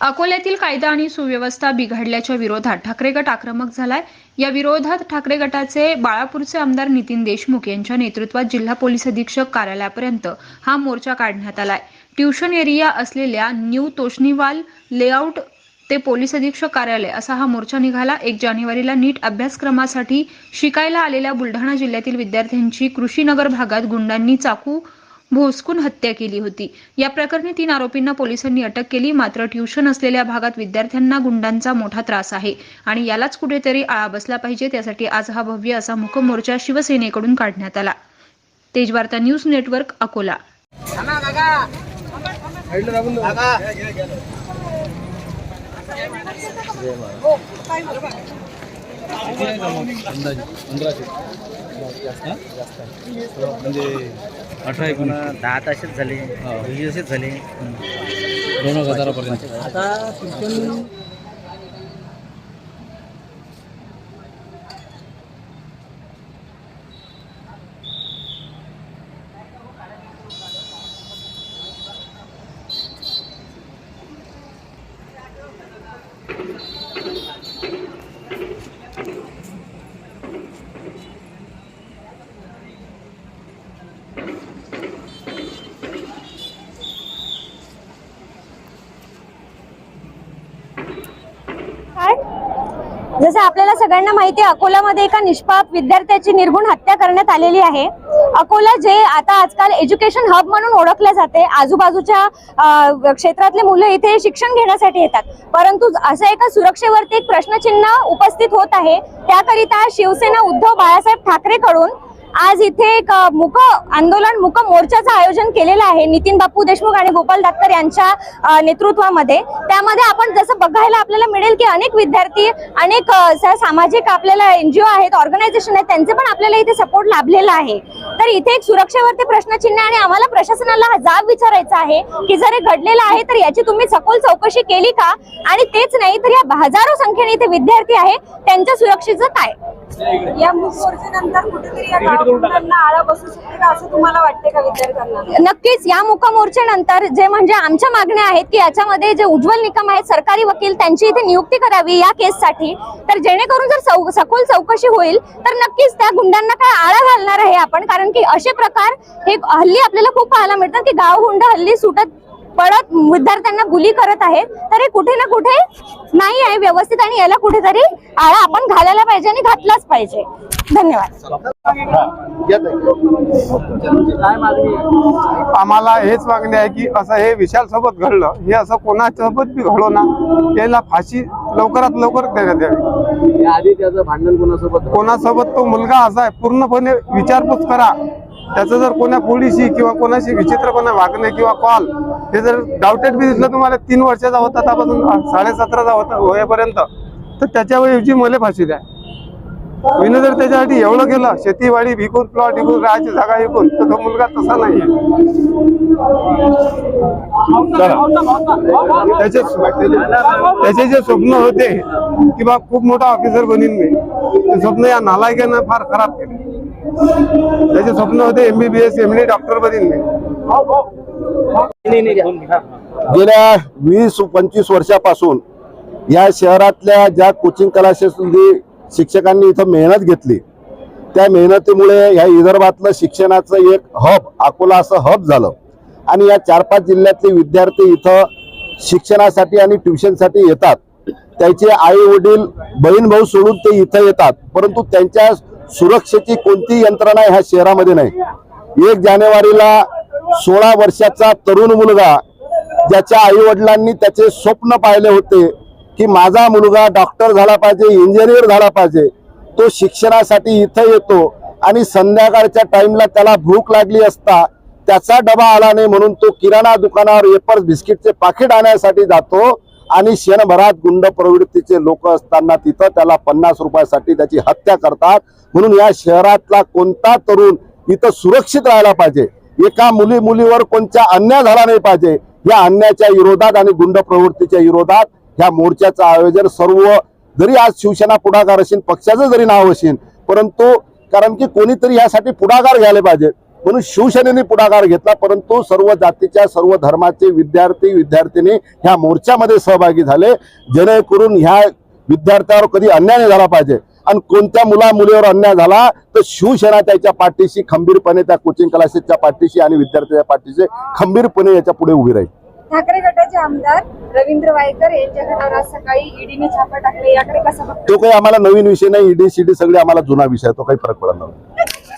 अकोल्यातील कायदा आणि सुव्यवस्था बिघडल्याच्या विरोधात ठाकरे गट आक्रमक झालाय. या विरोधात ठाकरे गटाचे बाळापूरचे आमदार नितीन देशमुख यांच्या नेतृत्वात जिल्हा पोलीस अधीक्षक कार्यालयापर्यंत हा मोर्चा काढण्यात आलाय. ट्युशन एरिया असलेल्या न्यू तोशनीवाल लेआउट ते पोलीस अधीक्षक कार्यालय असा हा मोर्चा निघाला. एक जानेवारीला नीट अभ्यासक्रमासाठी शिकायला आलेल्या बुलढाणा जिल्ह्यातील विद्यार्थ्यांची कृषीनगर भागात गुंडांनी चाकू भोसकून हत्या केली होती. या प्रकरणी तीन आरोपींना पोलिसांनी अटक केली. मात्र ट्युशन असलेल्या भागात विद्यार्थ्यांना गुंडांचा मोठा त्रास आहे आणि यालाच कुठेतरी आळा बसला पाहिजे. त्यासाठी आज हा भव्य असा मुख मोर्चा शिवसेनेकडून काढण्यात आला. Tejvarta news network Akola. म्हणजे अठरा एकोणीस. दहा तासच झाले. वीस दिवसच झाले. दोन हजारापर्यंत आता शिक्षण काय जसं आपल्याला सगळ्यांना माहिती आहे अकोल्यामध्ये एका निष्पाप विद्यार्थ्याची निर्गुण हत्या करण्यात आलेली आहे. अकोला जे आता आजकाल एज्युकेशन हब म्हणून ओळखले जाते आजूबाजूच्या क्षेत्रातले मुलं इथे शिक्षण घेण्यासाठी येतात. परंतु असं एका सुरक्षेवरती एक प्रश्नचिन्ह उपस्थित होत आहे. त्याकरिता शिवसेना उद्धव बाळासाहेब ठाकरेकडून आज इथे एक मुक आंदोलन मुक मोर्चाचं आयोजन केलेलं आहे नितीन बापू देशमुख आणि गोपाल दाक्तर यांच्या नेतृत्वामध्ये. त्यामध्ये आपण जसं बघायला आपल्याला मिळेल की अनेक विद्यार्थी अनेक सामाजिक आपल्याला एनजीओ आहेत ऑर्गनायझेशन आहेत त्यांचे पण आपल्याला इथे सपोर्ट लाभलेला आहे. तर इथे एक सुरक्षेवरती प्रश्नचिन्ह आणि आम्हाला प्रशासनाला हा जाब विचारायचा आहे की जर हे घडलेलं आहे तर याची तुम्ही सखोल चौकशी केली का? आणि तेच नाही तर या हजारो संख्येने इथे विद्यार्थी आहे त्यांच्या सुरक्षेचं काय? या मोर्चेनंतर कुठेतरी या गावकुंडांना आळा बसू शकते का असं तुम्हाला वाटते का विद्यार्थ्यांना? नक्कीच या मोर्चानंतर जे म्हणजे आमच्या मागण्या आहेत की याच्यामध्ये जे उज्ज्वल निकम आहेत सरकारी वकील त्यांची इथे नियुक्ती करावी या केससाठी. तर जेणेकरून जर सखोल चौकशी होईल तर नक्कीच त्या गुंडांना काय आळा घालणार आहे आपण? कारण की असे प्रकार हे हल्ली आपल्याला खूप पाहायला मिळतात की गाव गुंड हल्ली सुटत पडत विद्यार्थ्यांना गुली करत आहेत तर हे कुठे ना कुठे नाही आहे व्यवस्थित आणि याला कुठेतरी आळा आपण घालायला पाहिजे आणि घातलाच पाहिजे धन्यवाद आहे? आम्हाला हेच मागणी आहे की असं हे विशाल सोबत घडलं हे असं कोणासोबत बी घडो ना याला फाशी लवकरात लवकर देण्यात यावी आधी त्याचं भांडण कोणासोबत? कोणासोबत तो मुलगा असा आहे पूर्णपणे विचारपूस करा त्याचं जर कोणा पोलिसी किंवा कोणाशी विचित्रपणा वागणे किंवा कॉल हे जर डाउटेड बी दिसलं तुम्हाला तीन वर्षाचा होता त्यापासून साडेसतराचा होता होईपर्यंत तर त्याच्याऐवजी मला फाशी द्या. मी जर त्याच्यासाठी एवढं केलं शेतीवाडी विकून प्लॉट विकून राहायची जागा विकून तर तो मुलगा तसा नाहीये. त्याचे त्याचे जे स्वप्न होते की बा खूप मोठा ऑफिसर बनीन मी. ते स्वप्न या नालायकानं फार खराब केले. त्याचे स्वप्न होते एमबीबीएस एमडी डॉक्टर बनीन मी. नाही. गेल्या वीस पंचवीस वर्षापासून या शहरातल्या ज्या कोचिंग क्लासेसमध्ये शिक्षकांनी इथं मेहनत घेतली. त्या मेहनतीमुळे ह्या विदर्भातलं शिक्षणाचं एक हब अकोला असं हब झालं. आणि या चार पाच जिल्ह्यातले विद्यार्थी इथं शिक्षणासाठी आणि ट्युशनसाठी येतात. त्याचे आई वडील बहीण भाऊ सोडून ते इथं येतात. परंतु त्यांच्या सुरक्षेची कोणती यंत्रणा ह्या शहरामध्ये नाही. एक जानेवारीला सोळा वर्षाचा तरुण मुलगा ज्याच्या आई वडिलांनी त्याचे स्वप्न पाहिले होते की माझा मुलगा डॉक्टर झाला पाहिजे इंजिनियर झाला पाहिजे तो शिक्षणासाठी इथं येतो आणि संध्याकाळच्या टाइमला त्याला भूक लागली असता त्याचा डबा आला नाही म्हणून तो किराणा दुकानावर वेपर्स बिस्किटचे पाकिट आणण्यासाठी जातो आणि क्षणभरात गुंड प्रवृत्तीचे लोक असताना तिथं त्याला पन्नास रुपयासाठी त्याची हत्या करतात. म्हणून या शहरातला कोणता तरुण इथं सुरक्षित राहायला पाहिजे? एका मुली मुलीवर कोणता अन्याय झाला नाही पाहिजे? या अन्यायाच्या विरोधात आणि गुंड प्रवृत्तीच्या विरोधात ह्या मोर्चाचं आयोजन सर्व जरी आज शिवसेना पुढाकार असेल पक्षाचं जरी नाव असेल परंतु कारण की कोणीतरी यासाठी पुढाकार घ्यायला पाहिजे. म्हणून शिवसेनेने पुढाकार घेतला परंतु सर्व जातीच्या सर्व धर्माचे विद्यार्थी विद्यार्थिनी ह्या मोर्चामध्ये सहभागी झाले. जेणेकरून ह्या विद्यार्थ्यावर कधी अन्याय नाही झाला पाहिजे. आणि कोणत्या मुला मुलीवर अन्याय झाला तर शिवसेना त्याच्या पाठीशी खंबीरपणे त्या कोचिंग क्लासेसच्या पाठीशी आणि विद्यार्थ्याच्या पाठीशी खंबीरपणे याच्यापुढे उभी राहील. ठाकरे गटाचे आमदार रवींद्र वायकर यांच्या घरावर आज सकाळी ईडीने छापा टाकले. याकडे कसं बघता तो काही आम्हाला नवीन विषय नाही. ईडी सीडी सगळे आम्हाला जुना विषय आहे. तो काही फरक पडत नाही.